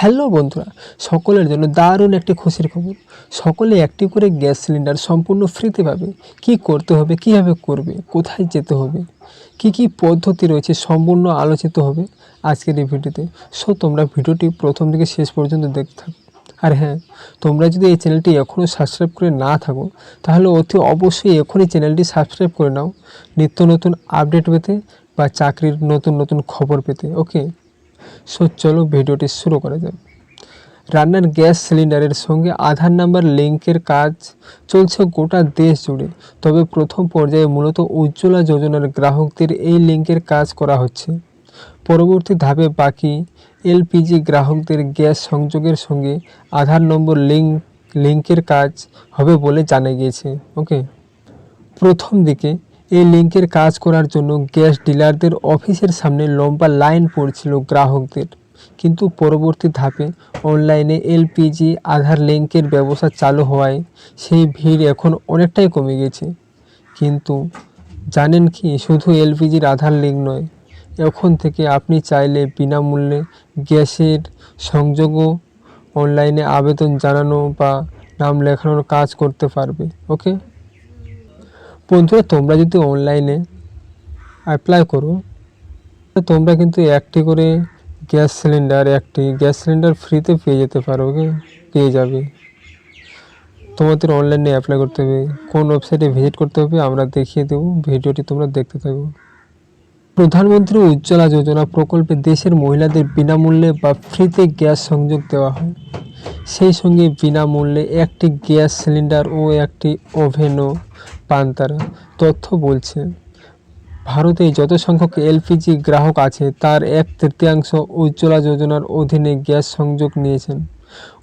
Hello বন্ধুরা, সকলের জন্য দারুণ একটি খুশির খবর। সকলে একটি করে গ্যাস সিলিন্ডার সম্পূর্ণ ফ্রিতে পাবে। কি করতে হবে, কীভাবে করবে, কোথায় যেতে হবে, কি কি পদ্ধতি রয়েছে সম্পূর্ণ আলোচিত হবে আজকের এই ভিডিওতে। সো, তোমরা ভিডিওটি প্রথম থেকে শেষ পর্যন্ত দেখতে থাকো। আর হ্যাঁ তোমরা যদি এই চ্যানেলটি এখনও সাবস্ক্রাইব করে না থাকো, তাহলে অতি অবশ্যই এখনই চ্যানেলটি সাবস্ক্রাইব করে নাও। নিত্য নতুন আপডেট পেতে বা চাকরির নতুন নতুন খবর পেতে, ওকে? সো চলো ভিডিওটি শুরু করা যাক। রান্নার গ্যাস সিলিন্ডারের সঙ্গে আধার নাম্বার, লিঙ্কের কাজ চলছে গোটা দেশ জুড়ে। তবে প্রথম পর্যায়ে মূলত উজ্জ্বলা যোজনার গ্রাহকদের এই লিঙ্কের কাজ করা হচ্ছে। পরবর্তী ধাপে বাকি এলপিজি গ্রাহকদের গ্যাস সংযোগের সঙ্গে আধার নম্বর, লিঙ্ক, লিঙ্কের কাজ হবে বলে জানা গিয়েছে। ওকে? প্রথম দিকে এই লিঙ্কের কাজ করার জন্য গ্যাস ডিলারদের অফিসের সামনে লম্বা লাইন পড়ছিল গ্রাহকদের। কিন্তু পরবর্তী ধাপে অনলাইনে এলপিজি, আধার লিঙ্কের ব্যবস্থা চালু হওয়ায় সেই ভিড় এখন অনেকটাই কমে গেছে। কিন্তু জানেন কি, শুধু এলপিজির আধার লিঙ্ক নয়, এখন থেকে আপনি চাইলে বিনামূল্যে গ্যাসের সংযোগও অনলাইনে আবেদন জানানো বা নাম লেখানোর কাজ করতে পারবে, ওকে? বন্ধুরা, তোমরা যদি অনলাইনে অ্যাপ্লাই করো, তোমরা কিন্তু একটি করে গ্যাস সিলিন্ডার, একটি গ্যাস সিলিন্ডার ফ্রিতে পেয়ে যেতে পারো, ওকে? পেয়ে যাবে। তোমাদের অনলাইনে অ্যাপ্লাই করতে হবে, কোন ওয়েবসাইটে ভিজিট করতে হবে আমরা দেখিয়ে দেবো, ভিডিওটি তোমরা দেখতে থাকো। প্রধানমন্ত্রী উজ্জ্বলা যোজনা প্রকল্পে দেশের মহিলাদের বিনামূল্যে বা ফ্রিতে গ্যাস সংযোগ দেওয়া হয়। সেই সঙ্গে বিনামূল্যে একটি গ্যাস সিলিন্ডার ও একটি ওভেনও পান তারা। তথ্য বলছে, ভারতে যত সংখ্যক এলপিজি গ্রাহক আছে, তার এক তৃতীয়াংশ উজ্জ্বলা যোজনার অধীনে গ্যাস সংযোগ নিয়েছেন।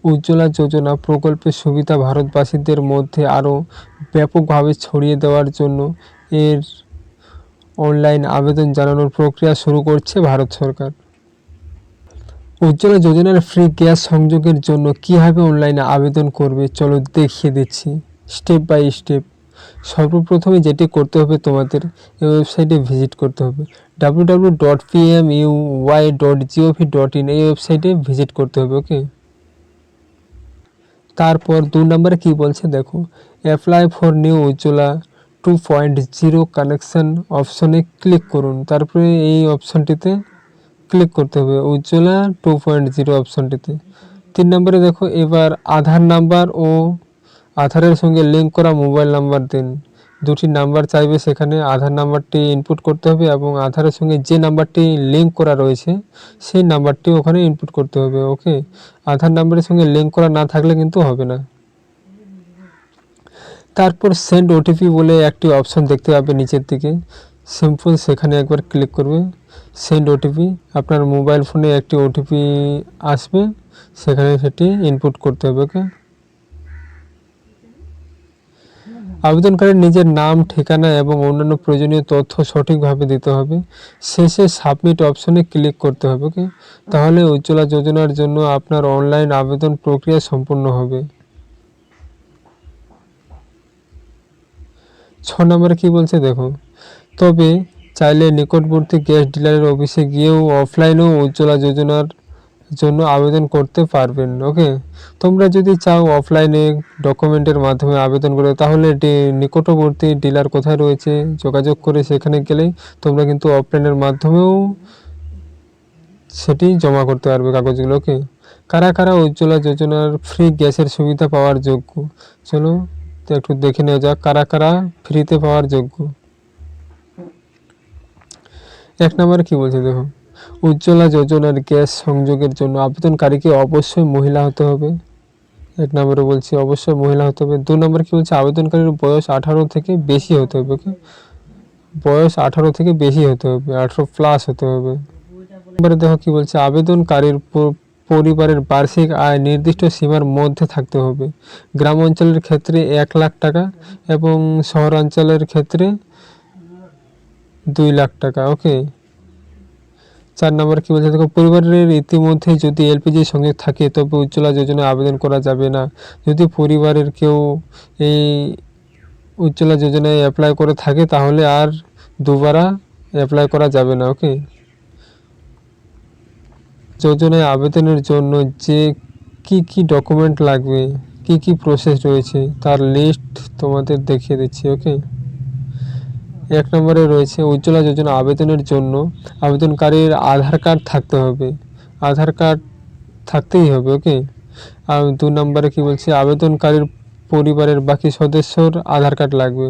উজ্জ্বলা যোজনা প্রকল্পের সুবিধা ভারতবাসীদের মধ্যে আরও ব্যাপকভাবে ছড়িয়ে দেওয়ার জন্য এর অনলাইন আবেদন জানানোর প্রক্রিয়া শুরু করছে ভারত সরকার। উজ্জ্বলা যোজনার ফ্রি গ্যাস সংযোগের জন্য কীভাবে অনলাইনে আবেদন করবে, চলো দেখিয়ে দিচ্ছি। Step by step. সর্বপ্রথমে যেটি করতে হবে তোমাদের, এই ওয়েবসাইটে ভিজিট করতে হবে। W W dot P M U Y dot G O V dot in এই ওয়েবসাইটে ভিজিট করতে হবে ওকে তারপর দু নম্বরে কী বলছে, দেখো apply for new Ujjwala two point zero connection অপশনে ক্লিক করুন। তারপরে এই অপশনটিতে ক্লিক করতে হবে উজ্জ্বলা টু পয়েন্ট জিরো অপশনটিতে তিন নম্বরে দেখো, এবার আধার নাম্বার ও আধারের সঙ্গে লিঙ্ক করা মোবাইল নাম্বার দিন। দুটি নাম্বার চাইবে সেখানে আধার নাম্বারটি ইনপুট করতে হবে এবং আধারের সঙ্গে যে নাম্বারটি লিঙ্ক করা রয়েছে, সেই নাম্বারটি ওখানে ইনপুট করতে হবে ওকে আধার নাম্বারের সঙ্গে লিঙ্ক করা না থাকলে কিন্তু হবে না। তারপর সেন্ড ওটিপি বলে একটি অপশন দেখতে পাবে নিচের দিকে। সিম্পল সেখানে একবার ক্লিক করবে। সেন্ড ওটিপি আপনার মোবাইল ফোনে একটি ওটিপি আসবে, সেখানে সেটি ইনপুট করতে হবে ওকে আবেদনকারীর নিজের নাম, ঠিকানা এবং অন্যান্য প্রয়োজনীয় তথ্য সঠিকভাবে দিতে হবে। শেষে সাবমিট অপশনে ক্লিক করতে হবে, ওকে? তাহলে উজ্জ্বলা যোজনার জন্য আপনার অনলাইন আবেদন প্রক্রিয়া সম্পূর্ণ হবে। ছ নম্বরে কি বলছে দেখো তবে চাইলে নিকটবর্তী গ্যাস ডিলারের অফিসে গিয়েও অফলাইনেও উজ্জ্বলা যোজনার জন্য আবেদন করতে পারবেন ওকে তোমরা যদি চাও অফলাইনে ডকুমেন্টের মাধ্যমে আবেদন করে, তাহলে নিকটবর্তী ডিলার কোথায় রয়েছে যোগাযোগ করে সেখানে গেলেই তোমরা কিন্তু অফলাইনের মাধ্যমেও সেটি জমা করতে পারবে কাগজগুলো ওকে কারা কারা উজ্জ্বলা যোজনার ফ্রি গ্যাসের সুবিধা পাওয়ার যোগ্য? চলো, তো একটু দেখে নেওয়া যাক, কারা কারা ফ্রিতে পাওয়ার যোগ্য? এক নম্বরে কি বলছে দেখো? উজ্জ্বলা যোজনার গ্যাস সংযোগের জন্য আবেদনকারীকে অবশ্যই মহিলা হতে হবে। এক নম্বরে বলছি, অবশ্যই মহিলা হতে হবে। দু নম্বর কি বলছে, আবেদনকারীর বয়স আঠারো থেকে বেশি হতে হবে, ওকে? বয়স আঠারো থেকে বেশি হতে হবে, আঠারো প্লাস হতে হবে। এবারে দেখো কি বলছে, আবেদনকারীর পরিবারের বার্ষিক আয় নির্দিষ্ট সীমার মধ্যে থাকতে হবে। গ্রাম অঞ্চলের ক্ষেত্রে এক লাখ টাকা এবং শহরাঞ্চলের ক্ষেত্রে দুই লাখ টাকা, ওকে? চার নম্বর কি বলছে? দেখো, পরিবারের ইতিমধ্যে যদি এলপিজি সংযোগ থাকে, তবে উজ্জ্বলা যোজনায় আবেদন করা যাবে না। যদি পরিবারের কেউ এই উজ্জ্বলা যোজনায় অ্যাপ্লাই করে থাকে, তাহলে আর দুবারা অ্যাপ্লাই করা যাবে না ওকে যোজনায় আবেদনের জন্য যে কি কি ডকুমেন্ট লাগবে, কি কি প্রসেস রয়েছে, তার লিস্ট তোমাদের দেখিয়ে দিচ্ছি ওকে এক নম্বরে রয়েছে উজ্জ্বলা যোজনা আবেদনের জন্য আবেদনকারীর আধার কার্ড থাকতে হবে। আধার কার্ড থাকতেই হবে, ওকে? আর দু নম্বরে কি বলছে? আবেদনকারীর পরিবারের বাকি সদস্যর আধার কার্ড লাগবে।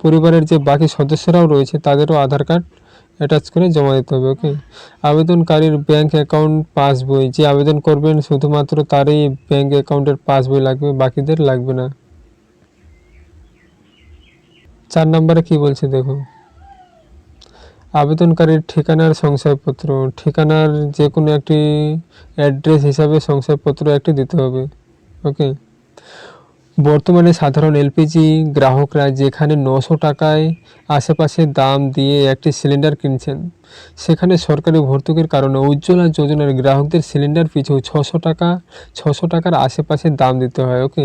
পরিবারের যে বাকি সদস্যরাও রয়েছে তাদেরও আধার কার্ড অ্যাটাচ করে জমা দিতে হবে, ওকে? আবেদনকারীর ব্যাংক অ্যাকাউন্ট পাসবই যে আবেদন করবেন শুধুমাত্র তারই ব্যাংক অ্যাকাউন্টের পাসবই লাগবে, বাকিদের লাগবে না। চার নম্বরে কি বলছে দেখো আবেদনকারীর ঠিকানার শংসাপত্র, ঠিকানার যে কোনো একটি অ্যাড্রেস হিসাবে শংসাপত্র একটি দিতে হবে ওকে বর্তমানে সাধারণ এলপিজি গ্রাহকরা যেখানে নশো টাকায় আশেপাশে দাম দিয়ে একটি সিলিন্ডার কিনছেন, সেখানে সরকারি ভর্তুকির কারণে উজ্জ্বলা যোজনার গ্রাহকদের সিলিন্ডার পিছু ছশো টাকা, ছশো টাকার আশেপাশে দাম দিতে হয় ওকে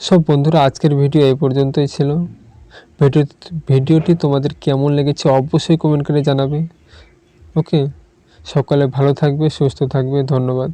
সব বন্ধুরা, আজকের ভিডিও এই পর্যন্তই ছিল। ভিডিও, ভিডিওটি তোমাদের কেমন লেগেছে অবশ্যই কমেন্ট করে জানাবে। ওকে সকালে ভালো থাকবে, সুস্থ থাকবে, ধন্যবাদ।